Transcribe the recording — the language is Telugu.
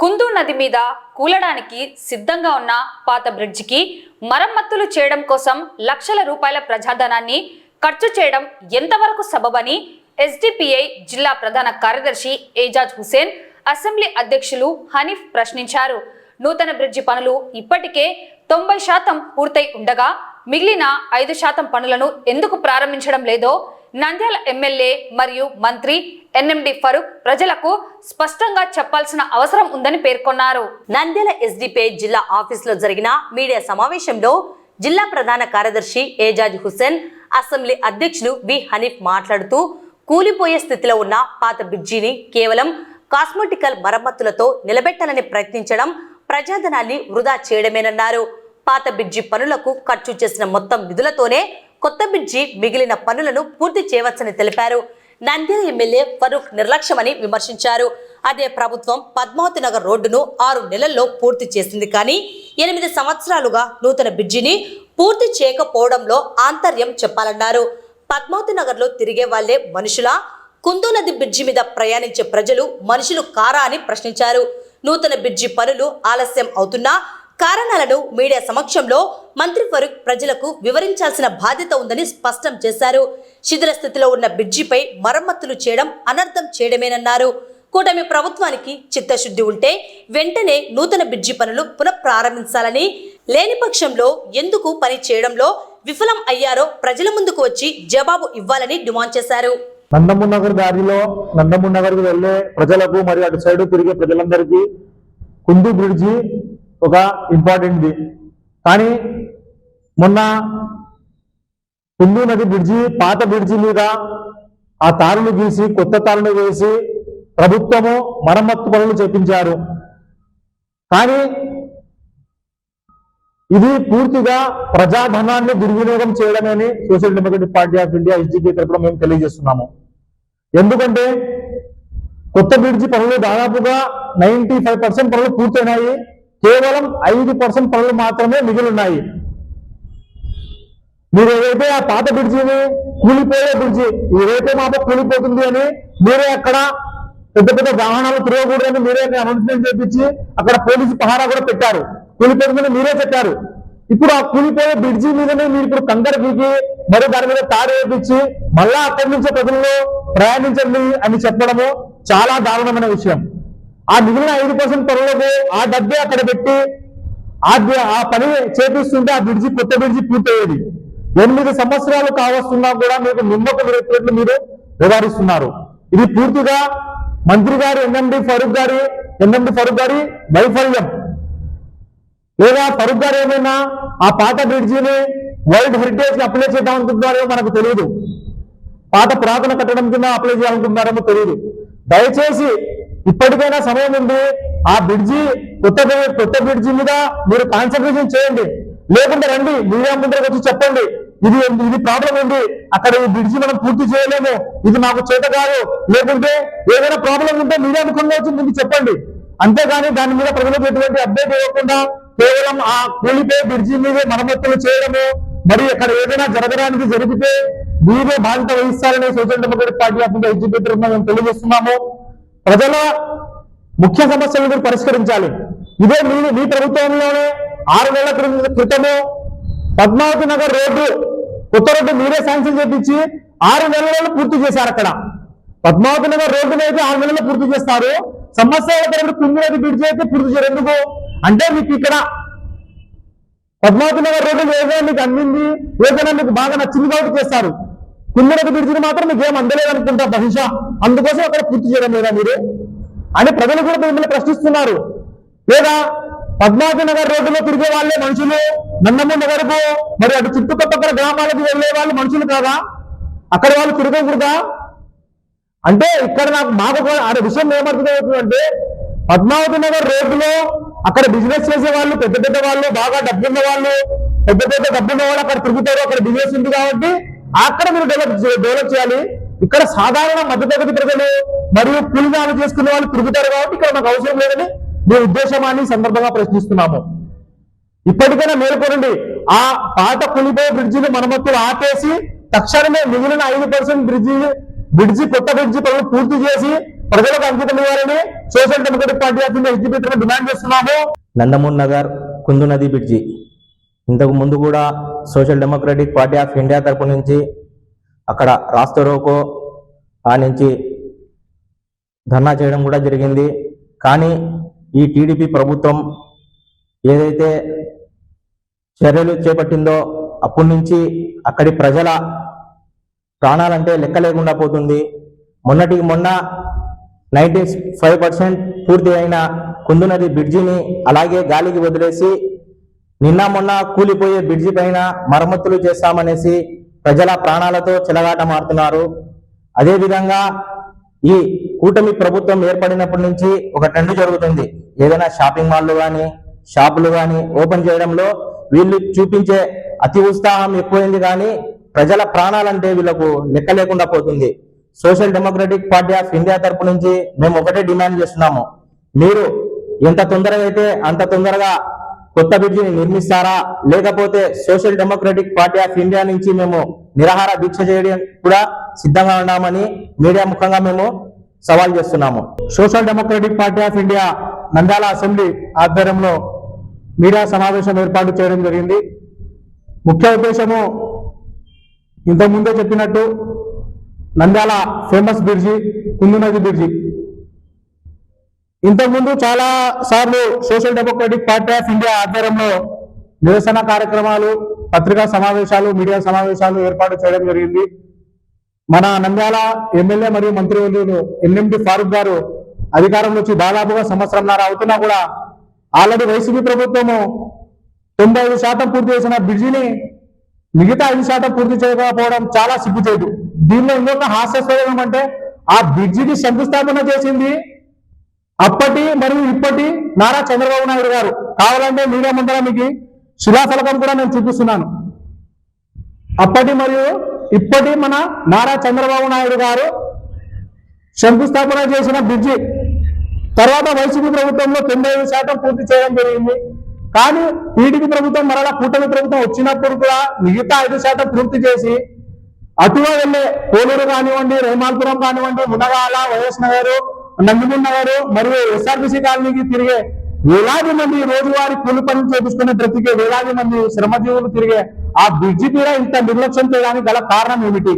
కుందు నది మీద కూలడానికి సిద్ధంగా ఉన్న పాత బ్రిడ్జికి మరమ్మతులు చేయడం కోసం లక్షల రూపాయల ప్రజాధనాన్ని ఖర్చు చేయడం ఎంతవరకు సబబని ఎస్డిపిఐ జిల్లా ప్రధాన కార్యదర్శి ఏజాజ్ హుసేన్ అసెంబ్లీ అధ్యక్షులు హనీఫ్ ప్రశ్నించారు. నూతన బ్రిడ్జి పనులు ఇప్పటికే తొంభై శాతం పూర్తయి ఉండగా మిగిలిన ఐదు శాతం పనులను ఎందుకు ప్రారంభించడం లేదో నంద్యాల ఎమ్మెల్యే మరియు మంత్రి ఎన్ఎండి ఫరూక్ ప్రజలకు స్పష్టంగా చెప్పాల్సిన అవసరం ఉందని పేర్కొన్నారు. నంద్యాల ఎస్డిపే జిల్లా ఆఫీసులో జరిగిన మీడియా సమావేశంలో జిల్లా ప్రధాన కార్యదర్శి ఏజాజ్ హుసేన్ అసెంబ్లీ అధ్యక్షులు వి హనీఫ్ మాట్లాడుతూ కూలిపోయే స్థితిలో ఉన్న పాత బ్రిడ్జిని కేవలం కాస్మెటికల్ మరమ్మతులతో నిలబెట్టాలని ప్రయత్నించడం ప్రజాధనాన్ని వృధా చేయడమేనన్నారు. పాత బ్రిడ్జి పనులకు ఖర్చు చేసిన మొత్తం నిధులతోనే కొత్త బ్రిడ్జి మిగిలిన పనులను పూర్తి చేయవచ్చని తెలిపారు. నంద్యాల ఎమ్మెల్యే ఫరూక్ నిర్లక్ష్యమని విమర్శించారు. అదే ప్రభుత్వం పద్మావతి నగర్ రోడ్డును ఆరు నెలల్లో పూర్తి చేసింది కానీ ఎనిమిది సంవత్సరాలుగా నూతన బ్రిడ్జిని పూర్తి చేయకపోవడంలో ఆంతర్యం చెప్పాలన్నారు. పద్మావతి నగర్లో తిరిగే వాళ్ళే మనుషులా? కుందు నది బ్రిడ్జి మీద ప్రయాణించే ప్రజలు మనుషులు కారా అని ప్రశ్నించారు. నూతన బ్రిడ్జి పనులు ఆలస్యం అవుతున్నా కారణాలను మీడియా సమక్షంలో మంత్రి ఫరూక్ ప్రజలకు వివరించాల్సిన బాధ్యత ఉందని స్పష్టం చేశారు. శిథిల స్థితిలో ఉన్న బ్రిడ్జిపై మరమ్మతులు చేయడం అనర్థం చేయడమేనన్నారు. కూటమి ప్రభుత్వానికి చిత్తశుద్ధి ఉంటే వెంటనే నూతన బ్రిడ్జి పనులు పునఃప్రారంభించాలని లేని పక్షంలో ఎందుకు పని చేయడంలో విఫలం అయ్యారో ప్రజల ముందుకు వచ్చి జవాబు ఇవ్వాలని డిమాండ్ చేశారు. నందమూర్ దారిలో నందమూర్కు వెళ్ళే ప్రజలకు మరియు అటు సైడ్ తిరిగే ప్రజలందరికీ కుందు బ్రిడ్జి ఒక ఇంపార్టెంట్ది కానీ మొన్న కుందూ నది బ్రిడ్జి పాత బ్రిడ్జి మీద ఆ తారులు గీసి కొత్త తారులు వేసి ప్రభుత్వము మరమ్మత్తు పనులు చేపించారు. కానీ ఇది పూర్తిగా ప్రజాధనాన్ని దుర్వినియోగం చేయడమని social democratic party of India SDP తరపున మేము తెలియజేస్తున్నాము. ఎందుకంటే కొత్త బ్రిడ్జి పనులు దాదాపుగా నైన్టీ ఫైవ్ పర్సెంట్ పనులు పూర్తయినాయి. కేవలం ఐదు పర్సెంట్ పనులు మాత్రమే మిగిలిన్నాయి. మీరు ఏదైతే ఆ పాత బ్రిడ్జిని కూలిపోయే బ్రిడ్జి ఏదైతే మాప కూలిపోతుంది అని మీరే అక్కడ పెద్ద పెద్ద వాహనాలు తిరగకూడదని మీరే అనౌన్స్మెంట్ చేపించి అక్కడ పోలీసు పహారా కూడా పెట్టారు. కూలిపోతుందని మీరే చెప్పారు. ఇప్పుడు ఆ కూలిపోయే బ్రిడ్జి మీదనే మీరు ఇప్పుడు కంకర గీకి మరి దాని మీద తాడు వేపించి మళ్ళా అక్కడి నుంచి ప్రజల్లో ప్రయాణించండి అని చెప్పడము చాలా దారుణమైన విషయం. ఆ మిగిలిన ఐదు పర్సెంట్ పనులకు ఆ డబ్బే అక్కడ పెట్టి ఆ ఆ పని చేపిస్తుంటే ఆ బ్రిడ్జి కొత్త బ్రిడ్జి పూర్తయ్యేది. ఎనిమిది సంవత్సరాలు కావస్తున్నా కూడా మీకు నిమ్మకు రేట్లు మీరు వ్యవహరిస్తున్నారు. ఇది పూర్తిగా మంత్రి గారు ఎన్ఎండి ఫరూక్ గారి ఎన్ఎండి ఫరూక్ గారి వైఫల్యం. లేదా ఫరూక్ గారు ఏమైనా ఆ పాత బ్రిడ్జిని వరల్డ్ హెరిటేజ్కి అప్లై చేద్దాం అనుకుంటున్నారో మనకు తెలియదు. పాత పురాతన కట్టడం కింద అప్లై చేయాలనుకుంటున్నారేమో తెలియదు. దయచేసి ఇప్పటికైనా సమయం ఉంది. ఆ బ్రిడ్జి కొత్త కొత్త బ్రిడ్జి మీద మీరు కాన్సన్ట్రేషన్ చేయండి. లేకుంటే రండి మీడియా ముందరకు వచ్చి చెప్పండి. ఇది ఇది ప్రాబ్లం ఉంది అక్కడ ఈ బ్రిడ్జి మనం పూర్తి చేయలేము. ఇది మాకు చేత కాదు. లేకుంటే ఏదైనా ప్రాబ్లం ఉంటే మీడియా ముఖంగా వచ్చి ముందు చెప్పండి. అంతేగాని దాని మీద ప్రజలకు ఎటువంటి అప్డేట్ ఇవ్వకుండా కేవలం ఆ కూలిపోయే బ్రిడ్జి మీద మరమ్మతులు చేయడము మరి అక్కడ ఏదైనా జరగడానికి జరిగితే మీరే బాధ్యత వహిస్తారని social democratic party of India executive మేము తెలియజేస్తున్నాము. ప్రజల ముఖ్య సమస్యలను మీరు పరిష్కరించాలి. ఇదే మీరు మీ ప్రభుత్వంలోనే ఆరు నెలల క్రితం- క్రితము పద్మావతి నగర్ రోడ్డు కొత్త రోడ్డు మీరే శాంక్షన్ చేపించి ఆరు నెలలలో పూర్తి చేశారు అక్కడ. పద్మావతి నగర్ రోడ్డును అయితే ఆరు నెలలు పూర్తి చేస్తారు. సంవత్సరాల తరబడి కుంగినది బ్రిడ్జి అయితే పూర్తి చేయరు. ఎందుకు? అంటే మీకు ఇక్కడ పద్మావతి నగర్ రోడ్డు ఏదైనా మీకు అందింది ఏదైనా మీకు బాగా నచ్చింది కాబట్టి చేస్తారు. కుంగినది బ్రిడ్జిని మాత్రం మీకు ఏం అందలేదు అనుకుంటా బహుశా. అందుకోసం అక్కడ పూర్తి చేయడం లేదా మీరు? అని ప్రజలు కూడా మిమ్మల్ని ప్రశ్నిస్తున్నారు. లేదా పద్మావతి నగర్ రోడ్డులో తిరిగే వాళ్ళే మనుషులు నందమ్మ నగర్కు మరి అటు చుట్టుపక్కల గ్రామాలకు వెళ్ళే వాళ్ళు మనుషులు కాదా? అక్కడ వాళ్ళు తిరగకూడదా? అంటే ఇక్కడ నాకు మాకు కూడా విషయం ఏమర్థమవుతుందంటే పద్మావతి నగర్ రోడ్డులో అక్కడ బిజినెస్ చేసే వాళ్ళు పెద్ద పెద్ద వాళ్ళు బాగా డబ్బున్న వాళ్ళు పెద్ద పెద్ద డబ్బున్న వాళ్ళు అక్కడ తిరుగుతారు అక్కడ బిజినెస్ ఉంది కాబట్టి అక్కడ మీరు డెవలప్ డెవలప్ చేయాలి. ఇక్కడ సాధారణ మధ్యతరగతి ప్రజలు మరియు కూలినాలు చేసుకునే వాళ్ళు తిరుగుతారు కాబట్టి ఇక్కడ మాకు అవసరం లేదని మీ ఉద్దేశమాన్ని సందర్భంగా ప్రశ్నిస్తున్నాము. ఇప్పటికైనా మేల్కొనండి ఆ పాత పులిపోయే బ్రిడ్జిని మరమ్మతులు ఆపేసి తక్షణమే మిగిలిన ఐదు పర్సెంట్ బ్రిడ్జి బ్రిడ్జి కొత్త బ్రిడ్జి పనులు పూర్తి చేసి ప్రజలకు అంకితం ఇవ్వాలని social democratic party of India SDP demand చేస్తున్నాము. నందమూర్ నగర్ కుందు నది బ్రిడ్జి. ఇంతకు ముందు కూడా social democratic party of India తరపు నుంచి అక్కడ రాస్తరోకో ఆ నుంచి ధర్నా చేయడం కూడా జరిగింది. కానీ ఈ టీడీపీ ప్రభుత్వం ఏదైతే చర్యలు చేపట్టిందో అప్పటి నుంచి అక్కడి ప్రజల ప్రాణాలంటే లెక్క లేకుండా పోతుంది. మొన్నటికి మొన్న నైంటీ ఫైవ్ పర్సెంట్ పూర్తి అయిన కుందునది బ్రిడ్జిని అలాగే గాలికి వదిలేసి నిన్న మొన్న కూలిపోయే బ్రిడ్జి పైన మరమ్మతులు చేస్తామనేసి ప్రజల ప్రాణాలతో చెలగాట మారుతున్నారు. అదేవిధంగా ఈ కూటమి ప్రభుత్వం ఏర్పడినప్పటి నుంచి ఒక ట్రెండ్ జరుగుతుంది. ఏదైనా షాపింగ్ మాల్లు కానీ షాపులు కానీ ఓపెన్ చేయడంలో వీళ్ళు చూపించే అతి ఉత్సాహం ఎక్కువైంది కానీ ప్రజల ప్రాణాలంటే వీళ్ళకు లెక్క లేకుండా పోతుంది. Social democratic party of India తరపు నుంచి మేము ఒకటే డిమాండ్ చేస్తున్నాము. మీరు ఎంత తొందరగా అయితే అంత తొందరగా కొత్త బ్రిడ్జిని నిర్మిస్తారా? లేకపోతే social democratic party of India నుంచి మేము నిరాహార దీక్ష చేయడం కూడా సిద్ధంగా ఉన్నామని మీడియా ముఖంగా మేము సవాల్ చేస్తున్నాము. Social democratic party of India Nandyal assembly ఆధ్వర్యంలో మీడియా సమావేశం ఏర్పాటు చేయడం జరిగింది. ముఖ్య ఉద్దేశము ఇంతకుముందే చెప్పినట్టు నంద్యాల ఫేమస్ బ్రిడ్జి కుందునది బ్రిడ్జి ఇంతకుముందు చాలా సార్లు social democratic party of India ఆధ్వర్యంలో నిరసన కార్యక్రమాలు పత్రికా సమావేశాలు మీడియా సమావేశాలు ఏర్పాటు చేయడం జరిగింది. మన నంద్యాల ఎమ్మెల్యే మరియు మంత్రివర్యులు ఎన్ఎండి ఫారూక్ గారు అధికారంలో వచ్చి దాదాపుగా సంవత్సరంన్నర అవుతున్నా కూడా ఆల్రెడీ వైసీపీ ప్రభుత్వము తొంభై ఐదు శాతం పూర్తి చేసిన బ్రిడ్జిని మిగతా ఐదు శాతం పూర్తి చేయకపోవడం చాలా సిగ్గుచేటు. దీనిలో ఇంకొక హాస్యాస్పదం అంటే ఆ బ్రిడ్జికి శంకుస్థాపన చేసింది అప్పటి మరియు ఇప్పటి నారా చంద్రబాబు నాయుడు గారు. కావాలంటే మీడియా ముందర మీకు శిలాఫలకం కూడా నేను చూపిస్తున్నాను. అప్పటి మరియు ఇప్పటి మన నారా చంద్రబాబు నాయుడు గారు శంకుస్థాపన చేసిన బ్రిడ్జి తర్వాత వైసీపీ ప్రభుత్వంలో తొంభై ఐదు శాతం పూర్తి చేయడం జరిగింది. కానీ టీడీపీ ప్రభుత్వం మరలా కూటమి ప్రభుత్వం వచ్చినప్పుడు కూడా మిగతా ఐదు శాతం పూర్తి చేసి అటుగా వెళ్ళే పోలూరు కానివ్వండి రేమాల్పురం కానివ్వండి మునగాల వైఎస్ నగర్ నందిమూర్ మరియు ఎస్ఆర్బిసి కాలనీకి తిరిగే వేలాది మంది రోజువారి కూలి పనులు చేపించుకునే బ్రతికే వేలాది మంది శ్రమజీవులు తిరిగే ఆ బ్రిడ్జి కూడా ఇంత నిర్లక్ష్యం చేయడానికి గల కారణం ఏమిటి?